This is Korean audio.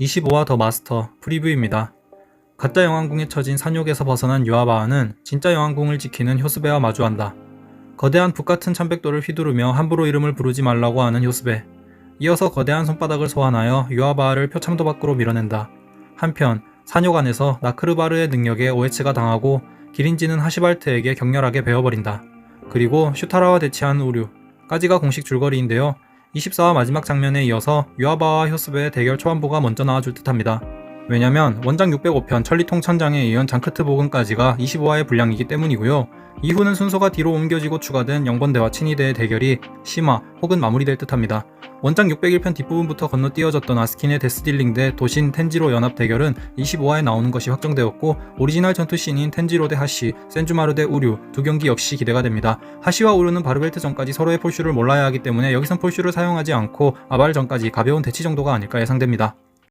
25화 더 마스터 프리뷰입니다. 가짜 영왕궁에 처진 산욕에서 벗어난 유아바아는 진짜 영왕궁을 지키는 효스베와 마주한다. 거대한 북 같은 천백도를 휘두르며 함부로 이름을 부르지 말라고 하는 효스베. 이어서 거대한 손바닥을 소환하여 유아바아를 표창도 밖으로 밀어낸다. 한편 산욕 안에서 나크르바르의 능력에 오해츠가 당하고 기린지는 하시발트에게 격렬하게 베어버린다. 그리고 슈타라와 대치한 우류 까지가 공식 줄거리인데요. 24화 마지막 장면에 이어서 유아바와 효스베의 대결 초반부가 먼저 나와줄 듯합니다. 왜냐면 원작 605편 천리통 천장에 이은 장크트 복음까지가 25화의 분량이기 때문이고요. 이후는 순서가 뒤로 옮겨지고 추가된 영번대와 친위대의 대결이 심화 혹은 마무리될 듯합니다. 원작 601편 뒷부분부터 건너뛰어졌던 아스킨의 데스딜링 대 도신 텐지로 연합 대결은 25화에 나오는 것이 확정되었고 오리지널 전투 씬인 텐지로 대 하시, 센주마루 대 우류 두 경기 역시 기대가 됩니다. 하시와 우류는 바르벨트 전까지 서로의 폴슈를 몰라야 하기 때문에 여기선 폴슈를 사용하지 않고 아발 전까지 가벼운 대치 정도가 아닐까 예상됩니다.